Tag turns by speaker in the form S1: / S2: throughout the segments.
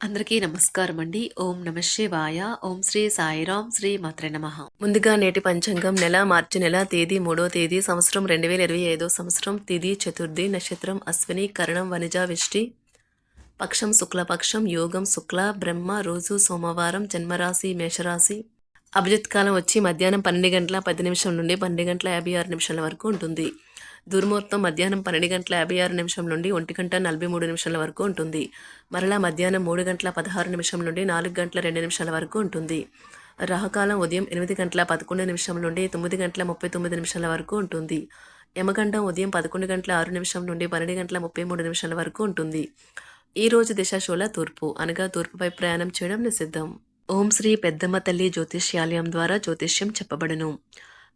S1: అందరికీ నమస్కారం అండి. ఓం నమ శివాయ. ఓం శ్రీ సాయిరాం శ్రీ మాత్ర నమ. ముందుగా నేటి పంచాంగం నెల మార్చి నెల తేదీ మూడో తేదీ సంవత్సరం రెండు వేల ఇరవై ఐదో సంవత్సరం తిది చతుర్థి నక్షత్రం అశ్విని కరణం వనిజ విష్టి పక్షం శుక్లపక్షం యోగం శుక్ల బ్రహ్మ రోజు సోమవారం జన్మరాశి మేషరాశి. అభిజిత్ కాలం వచ్చి మధ్యాహ్నం పన్నెండు గంటల పది నిమిషం నుండి పన్నెండు గంటల యాభై ఆరు నిమిషాల వరకు ఉంటుంది. దుర్ముహూర్తం మధ్యాహ్నం పన్నెండు గంటల యాభై ఆరు నిమిషం నుండి ఒంటి గంట నలభై మూడు నిమిషాల వరకు ఉంటుంది. మరలా మధ్యాహ్నం మూడు గంటల పదహారు నిమిషం నుండి నాలుగు గంటల రెండు నిమిషాల వరకు ఉంటుంది. రాహకాలం ఉదయం ఎనిమిది గంటల పదకొండు నిమిషం నుండి తొమ్మిది గంటల ముప్పై తొమ్మిది నిమిషాల వరకు ఉంటుంది. యమగండం ఉదయం పదకొండు గంటల ఆరు నిమిషం నుండి పన్నెండు గంటల ముప్పై మూడు నిమిషాల వరకు ఉంటుంది. ఈ రోజు దిశాశూల తూర్పు అనగా తూర్పుపై ప్రయాణం చేయడం నిషిద్ధం. ఓం శ్రీ పెద్దమ్మ తల్లి జ్యోతిష్యాలయం ద్వారా జ్యోతిష్యం చెప్పబడును.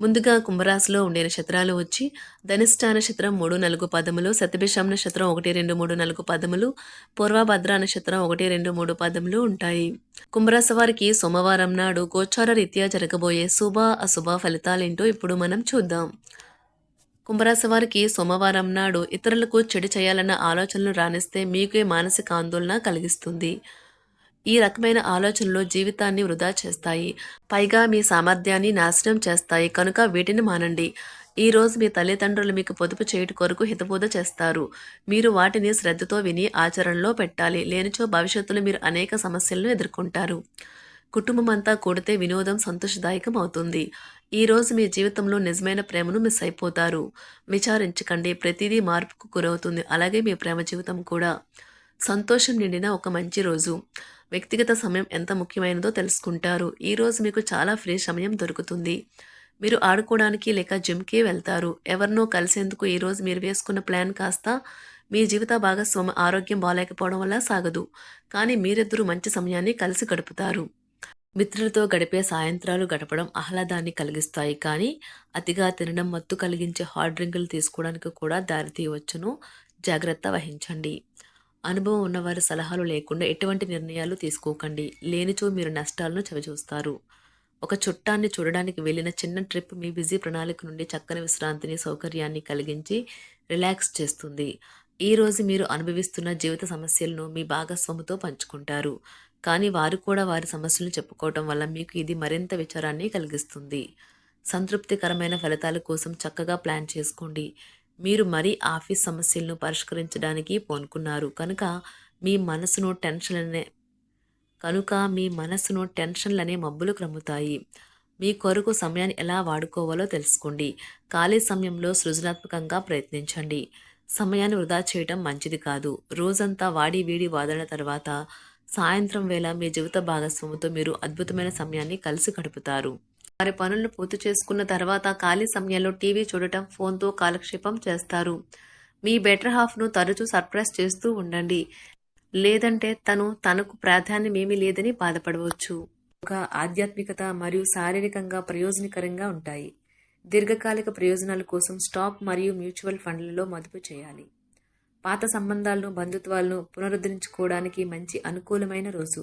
S1: ముందుగా కుంభరాశిలో ఉండే నక్షత్రాలు వచ్చి ధనిష్ట నక్షత్రం మూడు నాలుగు పదములు సతభిషం నక్షత్రం ఒకటి రెండు మూడు నాలుగు పదములు పూర్వభద్ర నక్షత్రం ఒకటి రెండు మూడు పదములు ఉంటాయి. కుంభరాశి వారికి సోమవారం నాడు గోచార రీత్యా జరగబోయే శుభ అశుభ ఫలితాలేంటో ఇప్పుడు మనం చూద్దాం. కుంభరాశి వారికి సోమవారం నాడు ఇతరులకు చెడు చేయాలన్న ఆలోచనలు రాణిస్తే మీకే మానసిక ఆందోళన కలిగిస్తుంది. ఈ రకమైన ఆలోచనలు జీవితాన్ని వృధా చేస్తాయి. పైగా మీ సామర్థ్యాన్ని నాశనం చేస్తాయి. కనుక వీటిని మానండి. ఈ రోజు మీ తల్లిదండ్రులు మీకు పొదుపు చేయుట కొరకు హితబోధ చేస్తారు. మీరు వాటిని శ్రద్ధతో విని ఆచరణలో పెట్టాలి. లేనిచో భవిష్యత్తులో మీరు అనేక సమస్యలను ఎదుర్కొంటారు. కుటుంబం అంతా కూడితే వినోదం సంతోషదాయకం అవుతుంది ఈ రోజు మీ జీవితంలో నిజమైన ప్రేమను మిస్ అయిపోతారు. విచారించకండి. ప్రతిదీ మార్పుకు గురవుతుంది. అలాగే మీ ప్రేమ జీవితం కూడా. సంతోషం నిండిన ఒక మంచి రోజు. వ్యక్తిగత సమయం ఎంత ముఖ్యమైనదో తెలుసుకుంటారు. ఈరోజు మీకు చాలా ఫ్రీ సమయం దొరుకుతుంది. మీరు ఆడుకోవడానికి లేక జిమ్కి వెళ్తారు. ఎవరినో కలిసేందుకు ఈరోజు మీరు వేసుకున్న ప్లాన్ కాస్త మీ జీవిత భాగస్వామి ఆరోగ్యం బాగాలేకపోవడం వల్ల సాగదు. కానీ మీరిద్దరూ మంచి సమయాన్ని కలిసి గడుపుతారు. మిత్రులతో గడిపే సాయంత్రాలు గడపడం ఆహ్లాదాన్ని కలిగిస్తాయి. కానీ అతిగా తినడం మత్తు కలిగించే హాట్ డ్రింకులు తీసుకోవడానికి కూడా దారితీయవచ్చును జాగ్రత్త వహించండి. అనుభవం ఉన్నవారి సలహాలు లేకుండా ఎటువంటి నిర్ణయాలు తీసుకోకండి. లేనిచో మీరు నష్టాలను చవిచూస్తారు. ఒక చుట్టాన్ని చూడడానికి వెళ్ళిన చిన్న ట్రిప్ మీ బిజీ ప్రణాళిక నుండి చక్కని విశ్రాంతిని సౌకర్యాన్ని కలిగించి రిలాక్స్ చేస్తుంది. ఈ రోజు మీరు అనుభవిస్తున్న జీవిత సమస్యలను మీ భాగస్వామితో పంచుకుంటారు. కానీ వారు కూడా వారి సమస్యలను చెప్పుకోవటం వల్ల మీకు ఇది మరింత విచారాన్ని కలిగిస్తుంది. సంతృప్తికరమైన ఫలితాల కోసం చక్కగా ప్లాన్ చేసుకోండి. మీరు మరీ ఆఫీస్ సమస్యలను పరిష్కరించడానికి పనుకున్నారు. కనుక మీ మనసును టెన్షన్లనే కనుక మీ మనసును టెన్షన్లనే మబ్బులు క్రమ్ముతాయి మీ కొరకు సమయాన్ని ఎలా వాడుకోవాలో తెలుసుకోండి. ఖాళీ సమయంలో సృజనాత్మకంగా ప్రయత్నించండి. సమయాన్ని వృధా చేయడం మంచిది కాదు. రోజంతా వాడి వీడి వాదన తర్వాత సాయంత్రం వేళ మీ జీవిత భాగస్వామితో మీరు అద్భుతమైన సమయాన్ని కలిసి గడుపుతారు. వారి పనులను పూర్తి చేసుకున్న తర్వాత ఖాళీ సమయంలో టీవీ చూడటం ఫోన్తో కాలక్షేపం చేస్తారు. మీ బెటర్ హాఫ్ను తరచూ సర్ప్రైజ్ చేస్తూ ఉండండి. లేదంటే తను తనకు ప్రాధాన్యమేమీ లేదని బాధపడవచ్చు. ఒక ఆధ్యాత్మికత మరియు శారీరకంగా ప్రయోజనకరంగా ఉంటాయి. దీర్ఘకాలిక ప్రయోజనాల కోసం స్టాక్ మరియు మ్యూచువల్ ఫండ్లలో మదుపు చేయాలి. పాత సంబంధాలను బంధుత్వాలను పునరుద్ధరించుకోవడానికి మంచి అనుకూలమైన రోజు.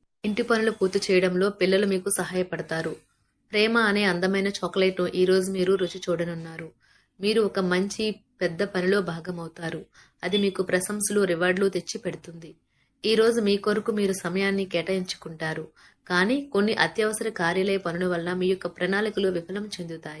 S1: ఇంటి పనులు పూర్తి చేయడంలో పిల్లలు మీకు సహాయపడతారు. ప్రేమ అనే అందమైన చాక్లెట్ను ఈ రోజు మీరు రుచి చూడనున్నారు. మీరు ఒక మంచి పెద్ద పనిలో భాగమవుతారు. అది మీకు ప్రశంసలు రివార్డులు తెచ్చి పెడుతుంది. ఈ రోజు మీ కొరకు మీరు సమయాన్ని కేటాయించుకుంటారు. కానీ కొన్ని అత్యవసర కార్యాలయ పనుల వల్ల మీ యొక్క ప్రణాళికలు విఫలం చెందుతాయి.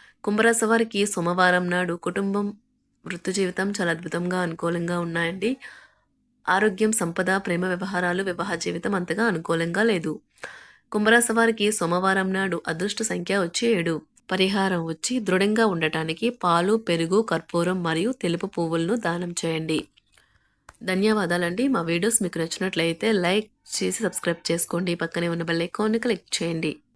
S1: కుంభరాశి వారికి సోమవారం నాడు కుటుంబం వృత్తి జీవితం చాలా అద్భుతంగా అనుకూలంగా ఉన్నాయండి. ఆరోగ్యం సంపద ప్రేమ వ్యవహారాలు వివాహ జీవితం అంతగా అనుకూలంగా లేదు. కుంభరాశి వారికి సోమవారం నాడు అదృష్ట సంఖ్య వచ్చి ఏడు. పరిహారం వచ్చి దృఢంగా ఉండటానికి పాలు పెరుగు కర్పూరం మరియు తెలుపు పువ్వులను దానం చేయండి. ధన్యవాదాలండి. మా వీడియోస్ మీకు నచ్చినట్లయితే లైక్ చేసి సబ్స్క్రైబ్ చేసుకోండి. పక్కనే ఉన్న బెల్ ఐకాన్ని క్లిక్ చేయండి.